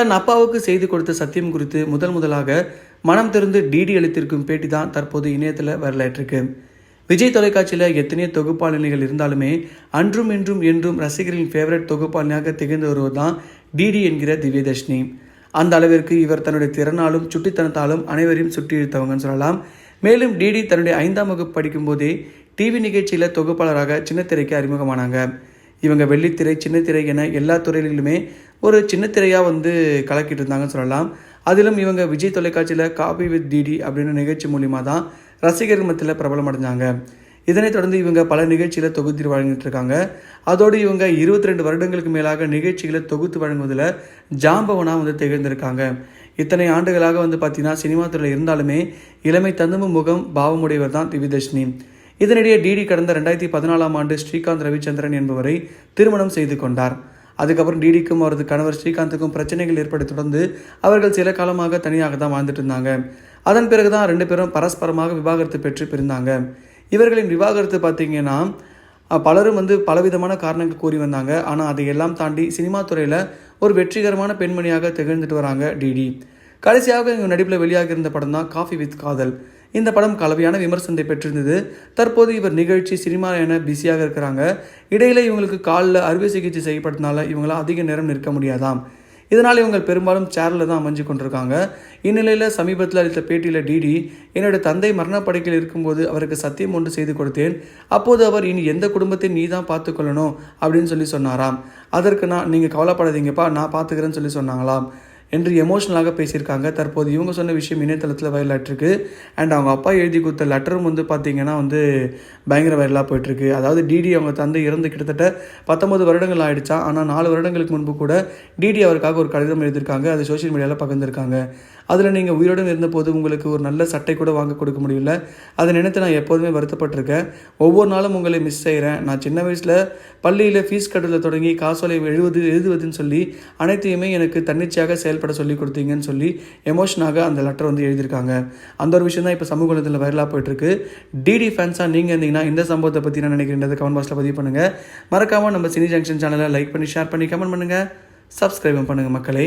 தன் அப்பாவுக்கு செய்து கொடுத்த சத்தியம் குறித்து முதல் முதலாக மனம் திறந்து டிடி அளித்திருக்கும் பேட்டி தான் தற்போது இணையத்தில் வரலாற்றிருக்கு விஜய் தொலைக்காட்சியில் எத்தனையோ தொகுப்பாளினிகள் இருந்தாலுமே அன்றும் இன்றும் என்றும் ரசிகர்களின் ஃபேவரட் தொகுப்பாளினியாக திகழ்ந்து வருவது தான் டிடி என்கிற திவ்யதர்ஷினி. அந்த அளவிற்கு இவர் தன்னுடைய திறனாலும் சுட்டித்தனத்தாலும் அனைவரையும் சுட்டி இழுத்தவங்கன்னு சொல்லலாம். மேலும் டிடி தன்னுடைய ஐந்தாம் வகுப்பு படிக்கும்போதே டிவி நிகழ்ச்சியில் தொகுப்பாளராக சின்னத்திரைக்கு அறிமுகமானாங்க. இவங்க வெள்ளித்திரை சின்னத்திரை என எல்லா துறைகளிலுமே ஒரு சின்னத்திரையாக வந்து கலக்கிட்டு இருந்தாங்கன்னு சொல்லலாம். அதிலும் இவங்க விஜய் தொலைக்காட்சியில் காபி வித் டிடி அப்படின்ற நிகழ்ச்சி மூலிமா தான் ரசிகர்கள் மத்தியில் பிரபலம் அடைஞ்சாங்க. இதனைத் தொடர்ந்து இவங்க பல நிகழ்ச்சியில் தொகுத்து வழங்கிட்டு இருக்காங்க. அதோடு இவங்க இருபத்தி ரெண்டு வருடங்களுக்கு மேலாக நிகழ்ச்சிகளை தொகுத்து வழங்குவதில் ஜாம்பவனாக வந்து திகழ்ந்திருக்காங்க. இத்தனை ஆண்டுகளாக வந்து பார்த்தீங்கன்னா சினிமா துறையில் இருந்தாலுமே இளமை தந்துமு முகம் பாவமுடையவர் தான் திவிதர்ஷினி இதனிடையே டிடி கடந்த ரெண்டாயிரத்தி பதினாலாம் ஆண்டு ஸ்ரீகாந்த் ரவிச்சந்திரன் என்பவரை திருமணம் செய்து கொண்டார். அதுக்கப்புறம் டிடிக்கும் அவரது கணவர் ஸ்ரீகாந்துக்கும் பிரச்சனைகள் ஏற்பட தொடர்ந்து அவர்கள் சில காலமாக தனியாக தான் வாழ்ந்துட்டு இருந்தாங்க. அதன் பிறகு தான் ரெண்டு பேரும் பரஸ்பரமாக விவாகரத்து பெற்று பிரிந்தாங்க. இவர்களின் விவாகரத்து பார்த்தீங்கன்னா பலரும் வந்து பலவிதமான காரணங்கள் கூறி வந்தாங்க. ஆனால் அதையெல்லாம் தாண்டி சினிமா துறையில் ஒரு வெற்றிகரமான பெண்மணியாக திகழ்ந்துட்டு வராங்க டிடி கடைசியாக இவங்க நடிப்பில் வெளியாகி இருந்த படம் தான் காஃபி வித் காதல். இந்த படம் கலவையான விமர்சனத்தை பெற்றிருந்தது. தற்போது இவர் நிகழ்ச்சி சினிமா என பிஸியாக இருக்கிறாங்க. இடையில இவங்களுக்கு காலில் அறுவை சிகிச்சை செய்யப்பட்டதுனால இவங்களால் அதிக நேரம் நிற்க முடியாதாம். இதனால் இவங்க பெரும்பாலும் சேரில் தான் அமைஞ்சு கொண்டிருக்காங்க. இந்நிலையில் சமீபத்தில் அளித்த பேட்டியில் டிடி என்னோட தந்தை மரணப்படுக்கையில் இருக்கும்போது அவருக்கு சத்தியம் ஒன்று செய்து கொடுத்தேன். அப்போது அவர் இனி எந்த குடும்பத்தையும் நீ தான் பார்த்துக்கொள்ளணும்? அப்படின்னு சொல்லி சொன்னாராம். அதற்கு நான் நீங்கள் கவலைப்படாதீங்கப்பா நான் பார்த்துக்கிறேன்னு சொல்லி சொன்னாங்களாம். என்று எமோஷனலாக பேசியிருக்காங்க. தற்போது இவங்க சொன்ன விஷயம் இணையதளத்தில் வைரலாயிட்டிருக்கு அண்ட் அவங்க அப்பா எழுதி கொடுத்த லெட்டரும் வந்து பார்த்தீங்கன்னா வந்து பயங்கர வைரலாக போயிட்டுருக்கு. அதாவது டிடி அவங்க தந்தை இறந்து கிட்டத்தட்ட பத்தொம்பது வருடங்கள் ஆயிடுச்சா. ஆனால் நாலு வருடங்களுக்கு முன்பு கூட டிடி அவருக்காக ஒரு கடிதம் எழுதியிருக்காங்க. அது சோஷியல் மீடியாவில் பகிர்ந்திருக்காங்க. அதில் நீங்கள் உயிருடன் இருந்தபோது உங்களுக்கு ஒரு நல்ல சட்டை கூட வாங்க கொடுக்க முடியல. அதை நினைத்து நான் எப்போதுமே வருத்தப்பட்டிருக்கேன். ஒவ்வொரு நாளும் உங்களை மிஸ் செய்கிறேன் நான் சின்ன வயசில் பள்ளியில் ஃபீஸ் கட்டுறதுல தொடங்கி காசோலை எழுதுவது எழுதுவதுன்னு சொல்லி அனைத்தையுமே எனக்கு தன்னிச்சையாக செயல் செயல்பட சொல்லி கொடுத்தீங்கன்னு சொல்லி எமோஷனாக அந்த லெட்டர் வந்து எழுதியிருக்காங்க. அந்த ஒரு விஷயம் தான் இப்போ சமூக வலைதளத்தில் வைரலாக போயிட்டுருக்கு. டிடி ஃபேன்ஸாக நீங்கள் இருந்தீங்கன்னா இந்த சம்பவத்தை பற்றி நான் நினைக்கிறேன் கமெண்ட் பாக்ஸில் பதிவு பண்ணுங்கள் மறக்காமல் நம்ம சினி ஜங்ஷன் சேனலை லைக் பண்ணி ஷேர் பண்ணி கமெண்ட் பண்ணுங்கள் சப்ஸ்கிரைபும் பண்ணுங்கள் மக்களே.